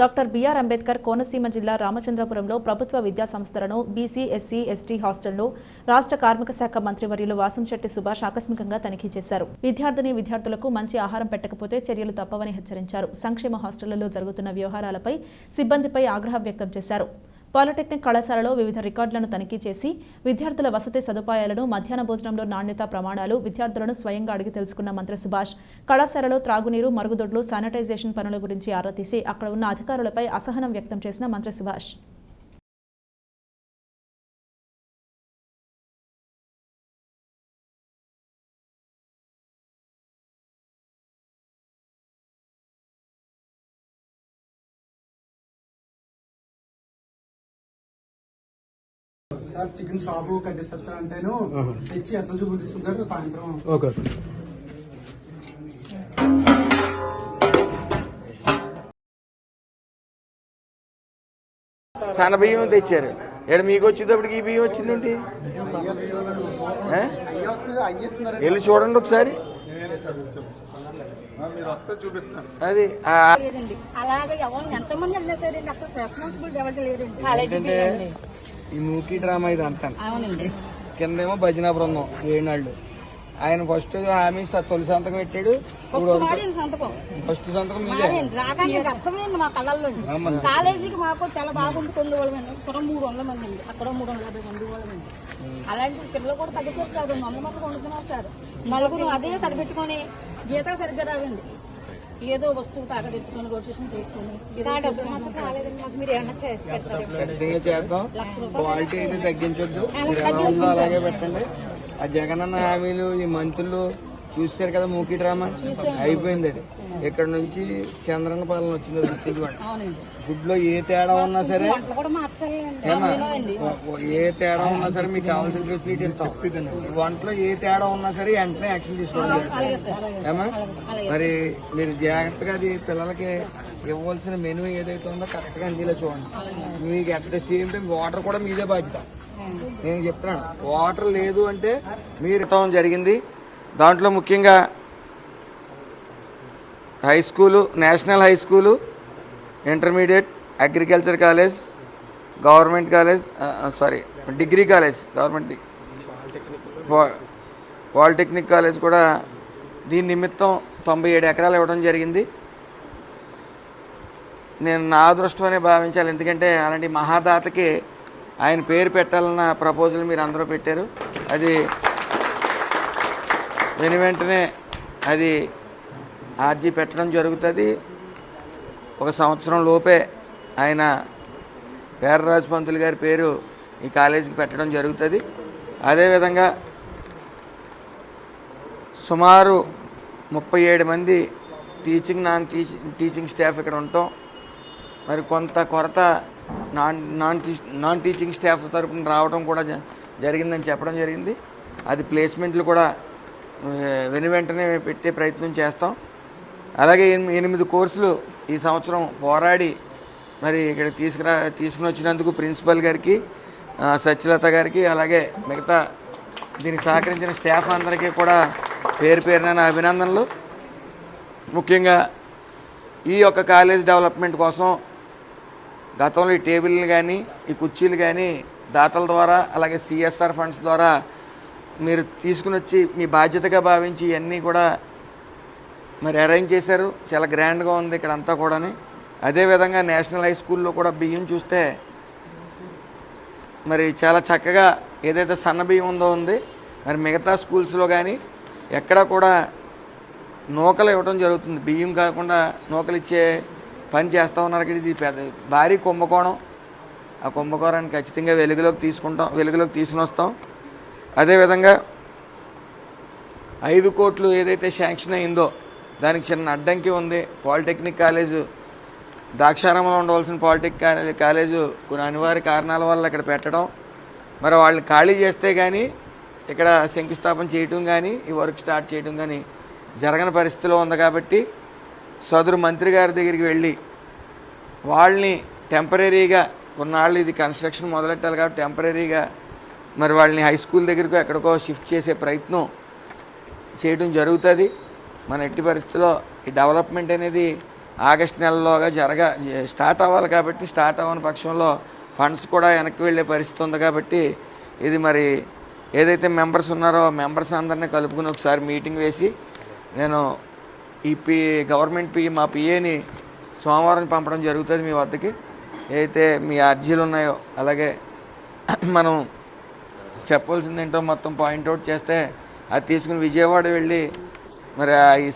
Doctor BR Ambedkar Konaseema జిల్లా రామచంద్రపురంలో ప్రభుత్వ విద్యా సంస్థలను బీసీ ఎస్సీ ఎస్టీ హాస్టల్లో రాష్ట్ర కార్మిక శాఖ మంత్రివర్యులు వాసంశెట్టి సుభాష్ ఆకస్మికంగా తనిఖీ చేశారు. విద్యార్థిని విద్యార్థులకు మంచి ఆహారం పెట్టకపోతే చర్యలు తప్పవని హెచ్చరించారు. సంక్షేమ హాస్టళ్ళలో జరుగుతున్న వ్యవహారాలపై సిబ్బందిపై ఆగ్రహం వ్యక్తం చేశారు. పాలిటెక్నిక్ కళాశాలలో వివిధ రికార్డులను తనిఖీ చేసి విద్యార్థుల వసతి సదుపాయాలను మధ్యాహ్న భోజనంలో నాణ్యత ప్రమాణాలు విద్యార్థులను స్వయంగా అడిగి తెలుసుకున్న మంత్రి సుభాష్ కళాశాలలో త్రాగునీరు మరుగుదొడ్లు శానిటైజేషన్ పనుల గురించి ఆరా తీసి అక్కడ ఉన్న అధికారులపై అసహనం వ్యక్తం చేసిన మంత్రి సుభాష్. సార్ చికెన్ షాపు కట్టిస్తారు అంటేను తెచ్చి ఎట్లా చూపిస్తుంటారు సాయంత్రం. ఓకే సన్న బియ్యం తెచ్చారు. ఇక్కడ మీకు వచ్చేటప్పటికి ఈ బియ్యం వచ్చిందేంటి? వెళ్ళి చూడండి ఒకసారి. అది అలాగే ఎవరు ఎంతమంది వెళ్ళినా సరే అసలు రెస్పాన్సిబిలిటీ ఎవరికి లేదండి ఈ మూకీ డ్రామా ఇది అంతా కిందేమో భజన బృందం ఏనాళ్ళు. ఆయన ఫస్ట్ హామీ ఇస్తా తొలి సంతకం పెట్టాడు. ఫస్ట్ సంతకం? అర్థమైంది మా కళ్ళల్లో కాలేజీకి మాకు చాలా బాగుంటుంది వాళ్ళమండి ఇక్కడ మూడు వందల మంది అండి. అక్కడ మూడు వందల యాభై మంది వాళ్ళమండి అలాంటి పిల్లలు కూడా తగ్గిపోయి సార్. వందల మంది వండుతున్నారు సార్. నలుగురు అదే సరిపెట్టుకొని జీతాలు సరిగ్గా రావండి ఏదో వస్తువు తాగబెట్టుకొని రొటేషన్ చేసుకొని ఖచ్చితంగా చేద్దాం. క్వాలిటీ అయితే తగ్గించొద్దు. అలాగే పెట్టండి. ఆ జగనన్న హామీలు ఈ మంత్రులు చూసారు కదా మూకీ డ్రామా? అయిపోయింది అది. ఇక్కడ నుంచి చంద్రన్న పాలన వచ్చింది అవునండి. ఫుడ్లో ఏ తేడా ఉన్నా సరే? ఏ తేడా ఉన్నా సరే మీకు కావాల్సిన ఫెసిలిటీ ఇస్తాం. వంటలో ఏ తేడా ఉన్నా సరే వెంటనే యాక్షన్ తీసుకోవాలి. అలాగే సార్ ఏమా? మరి మీరు జాగ్రత్తగా అది పిల్లలకి ఇవ్వాల్సిన మెనూ ఏదైతే ఉందో కరెక్ట్గా అందేలా చూడండి. మీకు at the same time water కూడా మీదే బాధ్యత. నేను చెప్తున్నాను వాటర్ లేదు అంటే మీరు ఇవ్వటం జరిగింది. దాంట్లో ముఖ్యంగా high school national high school intermediate agriculture college government college sorry degree college government polytechnic college కూడా దీని నిమిత్తం తొంభై ఏడు ఎకరాలు ఇవ్వడం జరిగింది. నేను నా అదృష్టమనే భావించాలి. ఎందుకంటే అలాంటి మహాదాతకి ఆయన పేరు పెట్టాలన్న ప్రపోజల్ మీరు అందరూ పెట్టారు. అది వెను వెంటనే అది ఆర్జీ పెట్టడం జరుగుతుంది. ఒక సంవత్సరం లోపే ఆయన పేరరాజు పంతులు గారి పేరు ఈ కాలేజీకి పెట్టడం జరుగుతుంది. అదేవిధంగా సుమారు ముప్పై ఏడు మంది teaching non teaching teaching staff ఇక్కడ ఉంటాం. మరి కొంత కొరత non non T non teaching staff తరపున రావడం కూడా జ- జరిగిందని చెప్పడం జరిగింది. అది ప్లేస్మెంట్లు కూడా వెను వెంటనే పెట్టే ప్రయత్నం చేస్తాం. అలాగే ఎనిమిది కోర్సులు ఈ సంవత్సరం పోరాడి మరి ఇక్కడ తీసుకురా తీసుకుని వచ్చినందుకు ప్రిన్సిపల్ గారికి సత్యలత గారికి అలాగే మిగతా దీనికి సహకరించిన స్టాఫ్ అందరికీ కూడా పేరు పేరున అభినందనలు. ముఖ్యంగా ఈ యొక్క కాలేజ్ డెవలప్మెంట్ కోసం గతంలో ఈ టేబుల్ని కానీ ఈ కుర్చీలు కానీ దాతల ద్వారా అలాగే సిఎస్ఆర్ ఫండ్స్ ద్వారా మీరు తీసుకుని వచ్చి మీ బాధ్యతగా భావించి ఇవన్నీ కూడా మరి అరేంజ్ చేశారు. చాలా గ్రాండ్గా ఉంది ఇక్కడ అంతా కూడాని. అదేవిధంగా నేషనల్ హై స్కూల్లో కూడా బియ్యం చూస్తే మరి చాలా చక్కగా ఏదైతే సన్న బియ్యం ఉందో ఉంది. మరి మిగతా స్కూల్స్లో కానీ ఎక్కడా కూడా నూకలు ఇవ్వడం జరుగుతుంది. బియ్యం కాకుండా నూకలు ఇచ్చే పని చేస్తూ ఉన్నారు కదా. ఇది పెద్ద భారీ కుంభకోణం. ఆ కుంభకోణాన్ని ఖచ్చితంగా వెలుగులోకి తీసుకుంటాం. వెలుగులోకి తీసుకుని వస్తాం. అదేవిధంగా ఐదు కోట్లు ఏదైతే శాంక్షన్ అయిందో దానికి చిన్న అడ్డంకి ఉంది. పాలిటెక్నిక్ కాలేజు ద్రాక్షారామంలో ఉండవలసిన పాలిటెక్ కాలేజు కొన్ని అనివార్య కారణాల వల్ల ఇక్కడ పెట్టడం. మరి వాళ్ళని ఖాళీ చేస్తే కానీ ఇక్కడ శంకుస్థాపన చేయటం కానీ ఈ వర్క్ స్టార్ట్ చేయడం కానీ జరగని పరిస్థితిలో ఉంది కాబట్టి సదరు మంత్రి గారి దగ్గరికి వెళ్ళి వాళ్ళని టెంపరీగా కొన్నాళ్ళు ఇది కన్స్ట్రక్షన్ మొదలెట్టాలి కాబట్టి టెంపరీగా మరి వాళ్ళని హై స్కూల్ దగ్గరకు ఎక్కడికో షిఫ్ట్ చేసే ప్రయత్నం చేయడం జరుగుతుంది. మన ఎట్టి పరిస్థితుల్లో ఈ డెవలప్మెంట్ అనేది ఆగస్ట్ నెలలోగా జరగ స్టార్ట్ అవ్వాలి కాబట్టి స్టార్ట్ అవ్వని పక్షంలో ఫండ్స్ కూడా వెనక్కి వెళ్ళే పరిస్థితి ఉంది కాబట్టి ఇది మరి ఏదైతే మెంబర్స్ ఉన్నారో మెంబర్స్ అందరినీ కలుపుకుని ఒకసారి మీటింగ్ వేసి నేను ఈ పి గవర్నమెంట్ పి మా పిఏని సోమవారం పంపడం జరుగుతుంది మీ వద్దకి. ఏదైతే మీ అర్జీలు ఉన్నాయో అలాగే మనం చెప్పాల్సింది ఏంటో మొత్తం పాయింట్అవుట్ చేస్తే అది తీసుకుని విజయవాడ వెళ్ళి మరి ఈ